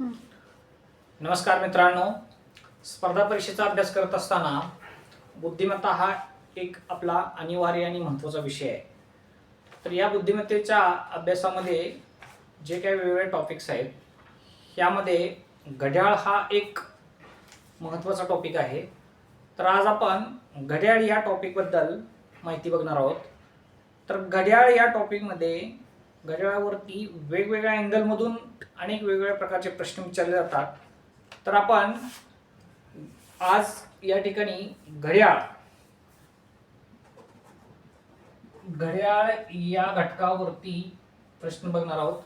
नमस्कार मित्रांनो. स्पर्धा परीक्षेचा अभ्यास करत असताना बुद्धिमत्ता हा एक आपला अनिवार्य आणि महत्त्वाचा विषय आहे. तर या बुद्धिमत्तेच्या अभ्यासामध्ये जे काही वेगवेगळे टॉपिक्स आहेत यामध्ये घड्याळ हा एक महत्त्वाचा टॉपिक आहे. तर आज आपण घड्याळ या टॉपिकबद्दल माहिती बघणार आहोत. तर घड्याळ या टॉपिकमध्ये घड्याळावरती वेगवेगळ्या अँगलमधून अनेक वेगवेगळ्या प्रकारचे प्रश्न विचारले जातात. तर आपण आज या ठिकाणी घड्याळ घड्याळ या घटकावरती प्रश्न बघणार आहोत.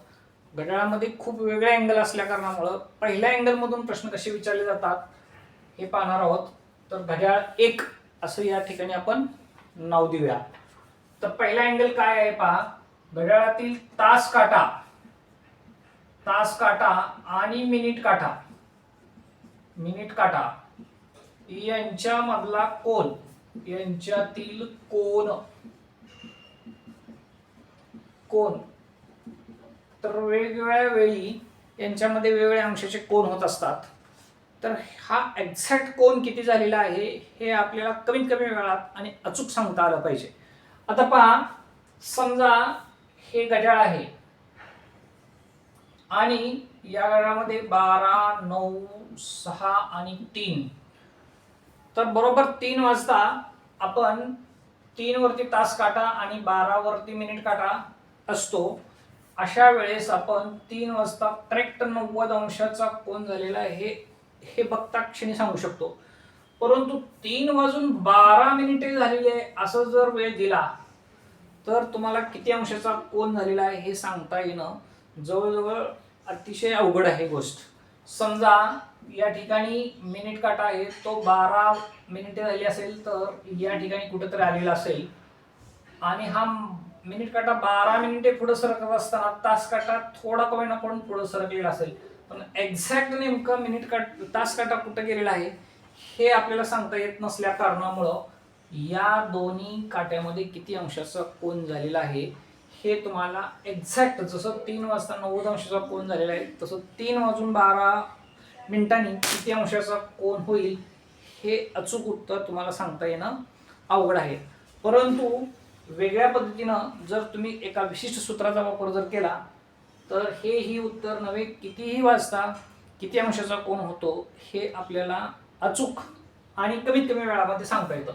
घड्याळामध्ये खूप वेगळे अँगल असल्या कारणामुळं पहिल्या अँगलमधून प्रश्न कसे विचारले जातात हे पाहणार आहोत. तर घड्याळ एक असं या ठिकाणी आपण नाव देऊया. तर पहिला अँगल काय आहे पहा. घड्याळातील तास काटा. तास काटा आणि मिनिट काटा. मिनिट काटा. यांच्या मधला कोण यांच्यातील कोन. कोण तर वेगवेगळ्या वेळी यांच्यामध्ये वेगवेगळ्या अंशाचे कोण होत असतात. तर हा एक्झॅक्ट कोण किती झालेला आहे हे आपल्याला कमीत कमी वेळात आणि अचूक सांगता आलं पाहिजे. आता पहा समजा हे घड्याळ आहे. आणि या घड्याळामध्ये बारा नऊ सहा आणि तीन. तर बरोबर तीन वाजता आपण तीन वरती तास काटा आणि बारावरती मिनिट काटा असतो. अशा वेळेस आपण तीन वाजता करेक्ट नव्वद अंशाचा कोण झालेला आहे हे हे बघता क्षणी सांगू शकतो. परंतु तीन वाजून बारा मिनिटे झालेली आहे असं जर वेळ दिला तर तुम्हाला किती अंशाचा कोण झालेला आहे हे सांगता येणं जवळजवळ अतिशय अवघड आहे गोष्ट. समजा या ठिकाणी मिनिट काटा आहे तो बारा मिनिटे झाली असेल तर या ठिकाणी कुठेतरी आलेला असेल. आणि हा मिनिट काटा बारा मिनिटे पुढे सरकत असताना तास काटा थोडा कमी ना पण पुढे सरकलेला असेल. पण एक्झॅक्ट नेमकं मिनिट काट तास काटा कुठं गेलेला आहे हे आपल्याला सांगता येत नसल्या कारणामुळं या दोन्ही काट्यामध्ये किती अंशाचा कोण झालेला आहे हे तुम्हाला एक्झॅक्ट जसं तीन वाजता नव्वद अंशाचा कोण झालेला आहे तसं तीन वाजून बारा मिनिटांनी किती अंशाचा कोण होईल हे अचूक उत्तर तुम्हाला सांगता येणं अवघड आहे. परंतु वेगळ्या पद्धतीनं जर तुम्ही एका विशिष्ट सूत्राचा वापर जर केला तर हेही उत्तर नव्हे कितीही वाजता किती अंशाचा कोण होतो हे आपल्याला अचूक आणि कमीत कमी वेळामध्ये सांगता येतं.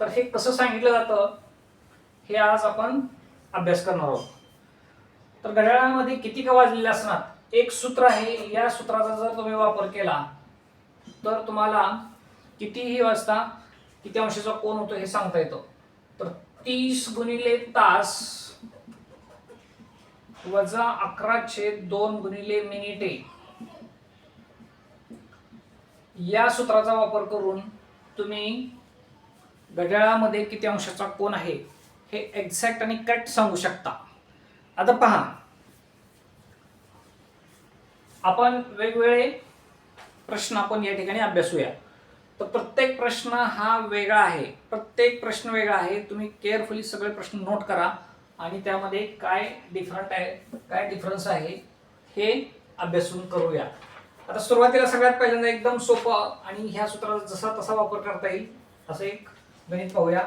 तर हे कसं सांगितलं जातं? हे आज आपण अभ्यास करणार आहोत. तर घड्याळामध्ये किती का वाजलेले असणार? एक सूत्र आहे. या सूत्राचा जर तुम्ही वापर केला तर तुम्हाला कितीही वाजता किती अंशाचा कोण होतो हे सांगता येतं. तर तीस गुणिले तास वजा अकरा छेद दोन गुणिले मिनिटे. या सूत्राचा वापर करून तुम्ही घड्याळामध्ये किती अंशाचा कोण आहे हे एक्झॅक्ट आणि करेक्ट सांगू शकता. आता पहा. आपण वेगवेगळे प्रश्न आपण या ठिकाणी अभ्यासूया. तर प्रत्येक प्रश्न हा वेगळा आहे. प्रत्येक प्रश्न वेगळा आहे. तुम्ही केअरफुली सगळे प्रश्न नोट करा. आणि त्यामध्ये काय डिफरंट आहे काय डिफरन्स आहे हे अभ्यासून करूया. आता सुरुवातीला सगळ्यात पहिल्यांदा एकदम सोपं आणि ह्या सूत्राचा जसा तसा वापर करता येईल असं एक गणित पाहूया.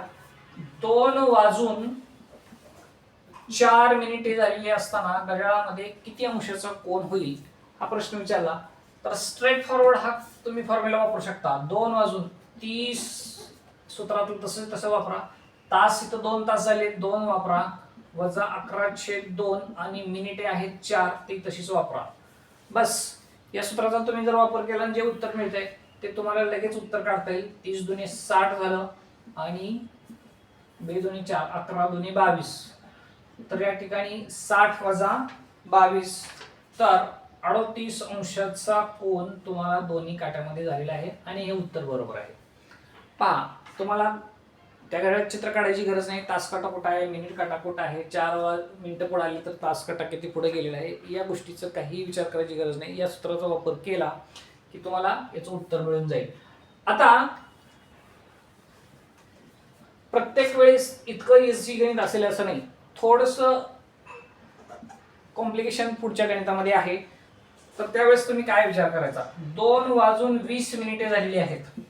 दोन वाजून चार मिनिटे झालेली असताना घड्याळामध्ये किती अंशाचा कोण होईल हा प्रश्न विचारला. तर स्ट्रेट फॉरवर्ड हा तुम्ही फॉर्म्युला वापरू शकता. दोन वाजून तीस सूत्रातून तसं तसं वापरा. तास इथं दोन तास झाले दोन वापरा. वजा अकराशे दोन आणि मिनिटे आहेत चार ती तशीच वापरा. बस या सूत्राचा तुम्ही जर वापर केला आणि जे उत्तर मिळतंय ते तुम्हाला लगेच उत्तर काढता येईल. तीस दुने साठ झालं. आणि बे दोन्ही चार अकरा दोन्ही बावीस. तर या ठिकाणी साठ वजा बावीस तर अडोतीस अंशाचा कोण तुम्हाला दोन्ही काट्यामध्ये झालेला आहे आणि हे उत्तर बरोबर आहे. पहा तुम्हाला त्या घड्यात चित्र काढायची गरज नाही. तास काटा कुठं आहे? मिनिट काटा कुठं आहे? चार मिनिटं पुढे आली तर तास काटा किती पुढे गेलेला आहे? या गोष्टीचं काही विचार करायची गरज नाही. या सूत्राचा वापर केला की तुम्हाला याचं उत्तर मिळून जाईल. आता प्रत्येक वेळेस इतकं इझी गणित असेल असं नाही. थोडंसं कॉम्प्लिकेशन पुढच्या गणितामध्ये आहे. तर त्यावेळेस तुम्ही काय विचार करायचा? दोन वाजून वीस मिनिटे झालेली आहेत.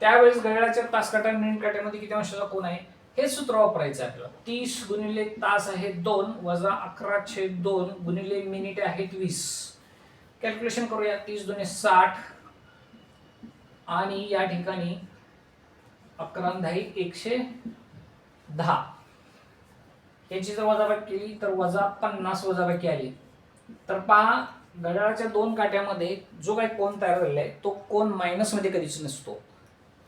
त्यावेळेस घड्याळाच्या तास काटा मिनिट काट्यामध्ये किती अंशाचा कोण आहे? हे सूत्र वापरायचं आपल्याला. तीस गुणिले तास आहे दोन वजा अकरा छेद दोन गुणिले मिनिटे आहेत वीस. कॅल्क्युलेशन करूया. तीस दोन्ही साठ. आणि या ठिकाणी अकरा दहा एकशे दहा. याची जर वजाबाकी केली तर वजा पन्नास वजाबाकी आली. तर पहा घड्याळाच्या दोन काट्यामध्ये जो काही कोण तयार झालेला आहे तो कोण मायनसमध्ये कधीच नसतो.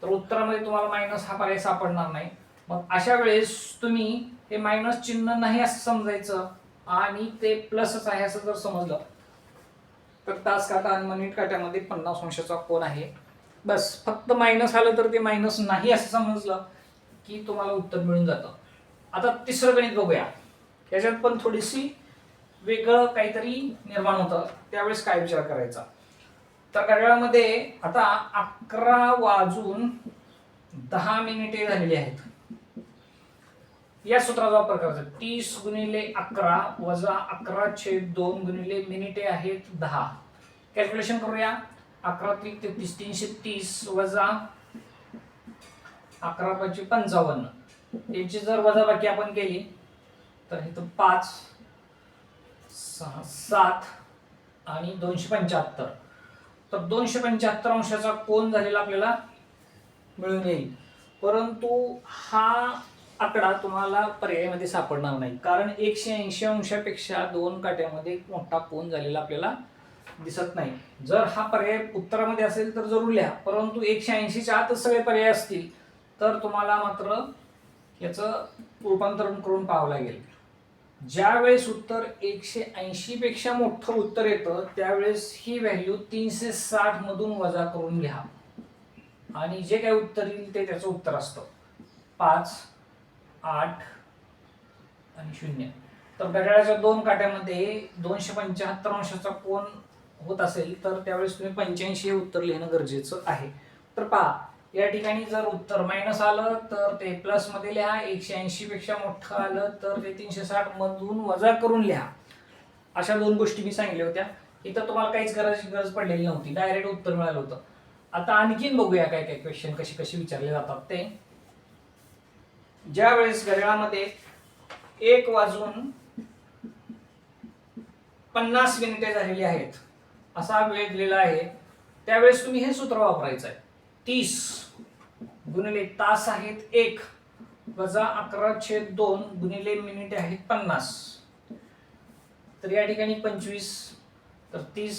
तर उत्तरामध्ये तुम्हाला मायनस हा पर्याय सापडणार नाही. मग अशा वेळेस तुम्ही हे मायनस चिन्ह नाही असं समजायचं आणि ते प्लसच आहे असं जर समजलं तर तास काटा आणि मिनिट काट्यामध्ये पन्नास अंशाचा कोण आहे. बस फक्त मायनस आलं तर ते मायनस नाही असं समजलं की तुम्हाला उत्तर मिळून जातं. आता तिसरं गणित बघूया. याच्यात पण थोडीशी वेगळं काहीतरी निर्माण होतं. त्यावेळेस काय विचार करायचा? तर घड्याळामध्ये आता अकरा वाजून दहा मिनिटे झालेली आहेत. या सूत्राचा वापर करायचा. तीस गुणिले अकरा वजा अकरा छेद दोन गुणिले मिनिटे आहेत दहा. कॅल्क्युलेशन करूया. अकरा त्रिक तेहतीस तीनशे तीस वजा अकरा पाचशे पंचावन्न. याची जर वजाबाकी आपण केली तर इथं पाच सहा सात आणि दोनशे पंच्याहत्तर. तर दोनशे पंच्याहत्तर अंशाचा कोण झालेला आपल्याला मिळून येईल. परंतु हा आकडा तुम्हाला पर्यायामध्ये सापडणार नाही. कारण एकशे ऐंशी अंशापेक्षा दोन काट्यामध्ये मोठा कोण झालेला आपल्याला दिसत नाही. जर हा पर्याय उत्तरामध्ये असेल तर जरूर लिहा परंतु एकशे ऐंशीच्या आतच सगळे पर्याय असतील तर तुम्हाला मात्र याचं रूपांतरण करून पाहावं लागेल. ज्यावेळेस उत्तर एकशे ऐंशीपेक्षा मोठं उत्तर येतं त्यावेळेस ही व्हॅल्यू तीनशे साठमधून वजा करून घ्या आणि जे काही उत्तर येईल ते त्याचं उत्तर असतं. पाच आठ आणि शून्य. तर घड्याळाच्या दोन काट्यामध्ये दोनशे पंच्याहत्तर अंशाचा कोण होत असेल तर त्यावेळेस तुम्ही पंच्याऐंशी हे उत्तर लिहिणं गरजेचं आहे. तर पहा या ठिकाणी जर उत्तर मायनस आलं तर ते प्लसमध्ये लिहा. एकशे ऐंशी पेक्षा मोठं आलं तर ते तीनशे साठ मधून वजा करून लिहा. अशा दोन गोष्टी मी सांगितल्या होत्या. इथं तुम्हाला काहीच गरज गरज पडलेली नव्हती. डायरेक्ट उत्तर मिळालं होतं. आता आणखीन बघूया काय काय क्वेश्चन कशी कशी विचारले जातात ते. ज्या वेळेस घड्याळामध्ये एक वाजून पन्नास मिनिटे झालेली आहेत असा वेळ दिलेला आहे. त्यावेळेस तुम्ही हे सूत्र वापरायचं आहे तीस गुणिले तास आहेत एक वजा अकरा छेद दोन गुणिले मिनिटे आहेत पन्नास. तर या ठिकाणी पंचवीस तर तीस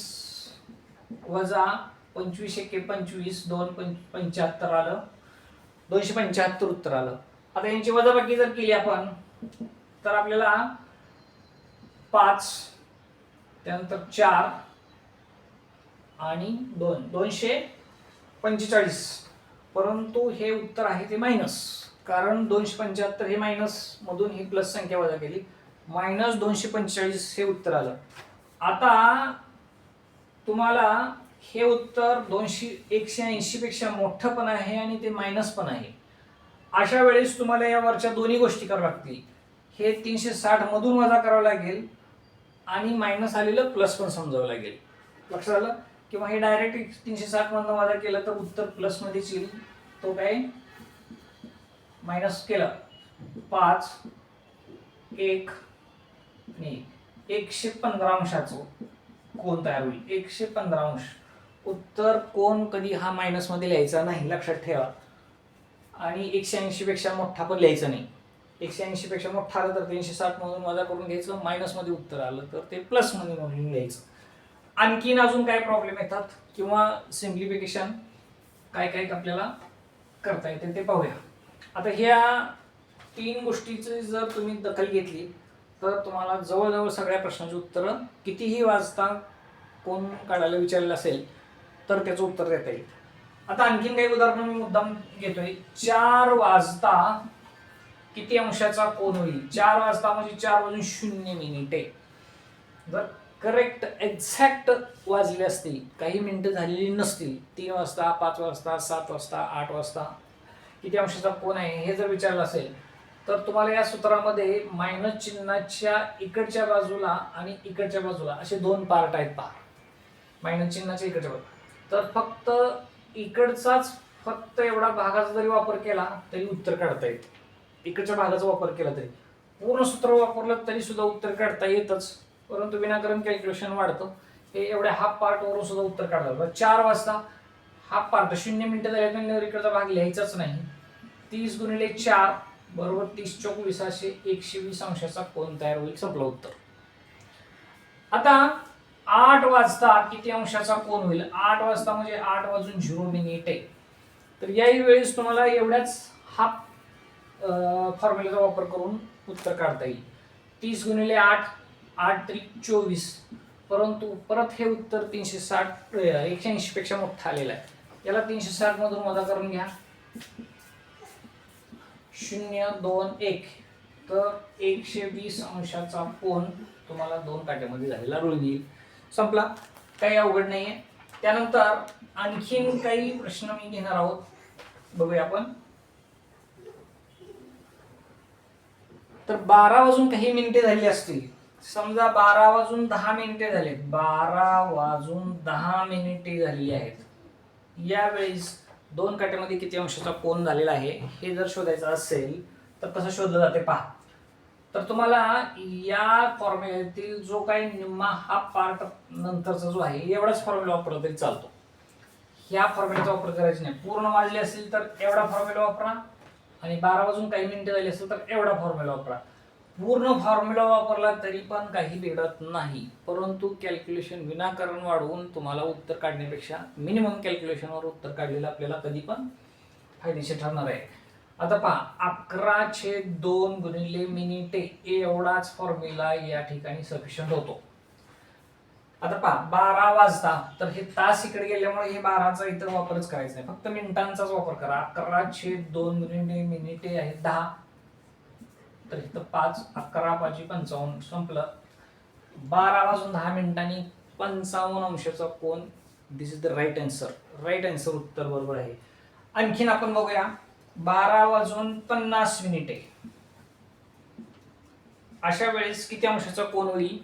वजा पंचवीस एके पंचवीस दोन पंच पंच्याहत्तर आलं. दोनशे पंच्याहत्तर उत्तर आलं. आता यांची वजाबाकी जर केली आपण तर आपल्याला पाच त्यानंतर चार आणि दोन. दोनशे पंचेचाळीस. परंतु हे उत्तर आहे ते मायनस कारण दोनशे पंच्याहत्तर हे मायनसमधून ही प्लस संख्या वजा केली. मायनस दोनशे पंचेचाळीस हे उत्तर आलं. आता तुम्हाला हे उत्तर दोनशे एकशे ऐंशीपेक्षा मोठं पण आहे आणि ते मायनस पण आहे. अशा वेळेस तुम्हाला या वरच्या दोन्ही गोष्टी कराव्या लागतील. हे तीनशे साठ मधून वजा करावं लागेल आणि मायनस आलेलं प्लस पण समजावं लागेल. लक्षात आलं? किंवा हे डायरेक्ट तीनशे साठ मधनं वजा केलं तर उत्तर प्लस मध्येच येईल. तो काय? मायनस केलं. पाच एक आणि एकशे पंधरा अंशाचं कोण तयार होईल? एकशे पंधरा अंश. उत्तर कोण कधी हा मायनसमध्ये लिहायचा नाही लक्षात ठेवा. आणि एकशे ऐंशी पेक्षा मोठा पण लिहायचा नाही. एकशे ऐंशी पेक्षा मोठा आलं तर तीनशे साठ मधून वजा करून घ्यायचं. मायनसमध्ये उत्तर आलं तर ते प्लसमध्ये म्हणून लिहायचं. आणखीन अजून काय प्रॉब्लेम येतात किंवा सिम्प्लिफिकेशन काय काय आपल्याला करता येते ते पाहूया. आता ह्या तीन गोष्टीची जर तुम्ही दखल घेतली तर तुम्हाला जवळजवळ सगळ्या प्रश्नाची उत्तरं कितीही वाजता कोण काढायला विचारलेलं असेल तर त्याचं उत्तर देता येईल. आता आणखीन काही उदाहरणं मी मुद्दाम घेतोय. चार वाजता किती अंशाचा कोण होईल? चार वाजता म्हणजे चार वाजून शून्य मिनिटे. जर करेक्ट एक्झॅक्ट वाजले असतील काही मिनटं झालेली नसतील तीन वाजता पाच वाजता सात वाजता आठ वाजता किती अंशाचा कोण आहे हे जर विचारलं असेल तर तुम्हाला या सूत्रामध्ये मायनस चिन्हाच्या इकडच्या बाजूला आणि इकडच्या बाजूला असे दोन पार्ट आहेत पहा. मायनस चिन्हाच्या इकडच्या बाजूला. तर फक्त इकडचाच फक्त एवढा भागाचा जरी वापर केला तरी उत्तर काढता येते. इकडच्या भागाचा वापर केला तरी. पूर्ण सूत्र वापरलं तरी सुद्धा उत्तर काढता येतच. परंतु विनाकारण कॅल्क्युलेशन वाढतं. हे एवढ्या हाफ पार्ट वरून सुद्धा उत्तर काढता येतं. चार वाजता हाफ पार्ट शून्य मिनिटं झाल्या इकडचा भाग लिहायचाच नाही. तीस गुणिले चार बरोबर तीस चोवीस असे एकशे वीस अंशाचा कोण तयार होईल संपलं उत्तर. आता आठ वाजता किती अंशाचा कोण होईल? आठ वाजता म्हणजे आठ वाजून झिरो मिनिट आहे. तर याही वेळेस तुम्हाला एवढ्याच हाफ फॉर्म्युलाचा वापर करून उत्तर काढता येईल. तीस गुणिले आठ आठ त्रिक चोवीस. परंतु परत हे उत्तर तीनशे साठ एकशे ऐंशीपेक्षा मोठं आलेलं आहे. याला तीनशे साठ मधून वजा करून घ्या. शून्य दोन एक. तर एकशे वीस अंशाचा कोण तुम्हाला दोन काट्यामध्ये झालेला रुळून येईल संपला. काही अवघड नाही आहे त्यानंतर आणखीन काही प्रश्न मी घेणार आहोत. बघूया आपण. तर बारा वाजून काही मिनिटे झाली असतील. समजा बारा वाजून दहा मिनिटे झाले बारा वाजून दहा मिनिटे झालेली आहेत. यावेळेस दोन काट्यामध्ये किती अंशाचा कोण झालेला आहे हे जर शोधायचं असेल तर कसं शोधलं जाते पहा. तर तुम्हाला या फॉर्म्युल्यातील जो काही निम्मा हा पार्ट नंतरचा जो आहे एवढाच फॉर्म्युला वापरला तरी चालतो. ह्या फॉर्म्युलाचा वापर करायचा नाही. पूर्ण वाजले असेल तर एवढा फॉर्म्युला वापरा. आणि बारा वाजून काही मिनिटं झाली असेल तर एवढा फॉर्म्युला वापरा. पूर्ण फॉर्म्युला वापरला तरी पण काही बिघडत नाही. परंतु कॅल्क्युलेशन विनाकारण वाढवून तुम्हाला उत्तर काढण्यापेक्षा मिनिमम कॅल्क्युलेशनवर उत्तर काढलेलं आपल्याला कधी पण फायदेशीर ठरणार आहे. आता पहा अकरा छेद दोन गुणिले मिनिटे एवढाच फॉर्म्युला या ठिकाणी सफिशियंट होतो. आता पहा बारा वाजता तर हे तास इकडे गेल्यामुळे हे बाराचा इतर वापरच करायचा नाही. फक्त मिनिटांचाच वापर करा. अकरा छेद दोन गुणिले मिनिटे आहेत दहा. तर इथं पाच अकरा पाचशे पंचावन्न संपलं. बारा वाजून दहा मिनिटांनी पंचावन्न अंशाचा कोण? This is the right answer right answer उत्तर बरोबर आहे. आणखीन आपण बघूया. बारा वाजून पन्नास मिनिटे. अशा वेळेस किती अंशाचा कोण होईल?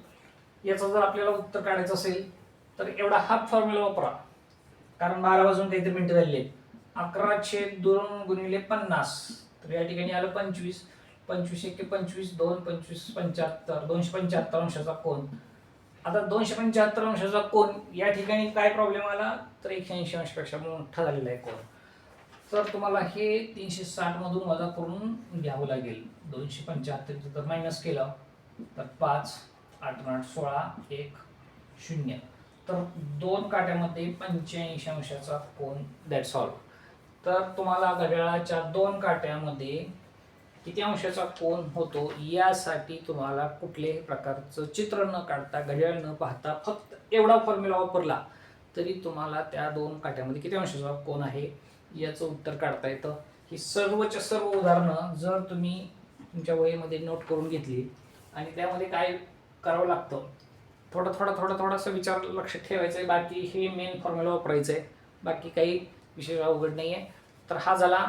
याचं जर आपल्याला उत्तर काढायचं असेल तर एवढा हाफ फॉर्म्युला वापरा. कारण बारा वाजून काहीतरी मिनिटं झालेली आहेत. अकरा छेद दोन गुणिले पन्नास. तर या ठिकाणी आलं पंचवीस. पंचवीस एके पंचवीस दोन पंचवीस पंच्याहत्तर दोनशे पंच्याहत्तर अंशाचा कोण आता दोनशे पंच्याहत्तर अंशाचा कोण या ठिकाणी काय प्रॉब्लेम आला? तर एकशे ऐंशी अंशपेक्षा मोठा झालेला आहे कोण तर तुम्हाला हे तीनशे साठमधून वजा करून घ्यावं लागेल. दोनशे पंच्याहत्तरचं जर मायनस केलं. तर पाच आठ आठ सोळा एक शून्य. तर दोन काट्यामध्ये पंच्याऐंशी अंशाचा कोण दॅट्स ऑल तर तुम्हाला घड्याळाच्या दोन काट्यामध्ये किती अंशाचा कोण होतो यासाठी तुम्हाला कुठल्याही प्रकारचं चित्र न काढता घड्याळ न पाहता फक्त एवढा फॉर्म्युला वापरला तरी तुम्हाला त्या दोन काट्यामध्ये किती अंशाचा कोण आहे याचं उत्तर काढता येतं. ही सर्वच्या सर्व उदाहरणं जर तुम्ही तुमच्या वहीमध्ये नोट करून घेतली आणि त्यामध्ये काय करावं लागतं थोडं थोडं थोडं थोडासा विचार लक्ष ठेवायचं आहे बाकी हे मेन फॉर्म्युला वापरायचं आहे बाकी काही विशेष अवघड नाही आहे तर हा झाला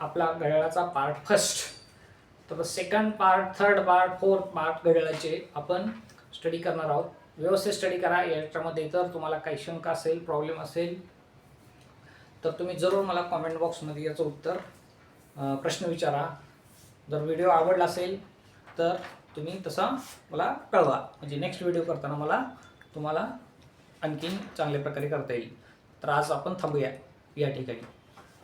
आपला घड्याळाचा पार्ट फर्स्ट तर second part third part fourth part घड्याळाचे आपण स्टडी करणार आहोत. व्यवस्थित स्टडी करा. याच्यामध्ये जर तुम्हाला काही शंका असेल प्रॉब्लेम असेल तर तुम्ही जरूर मला कॉमेंट बॉक्समध्ये याचं उत्तर प्रश्न विचारा. जर व्हिडिओ आवडला असेल तर तुम्ही तसा मला कळवा. म्हणजे नेक्स्ट व्हिडिओ करताना मला तुम्हाला आणखीन चांगल्या प्रकारे करता येईल. तर आज आपण थांबूया. या ठिकाणी.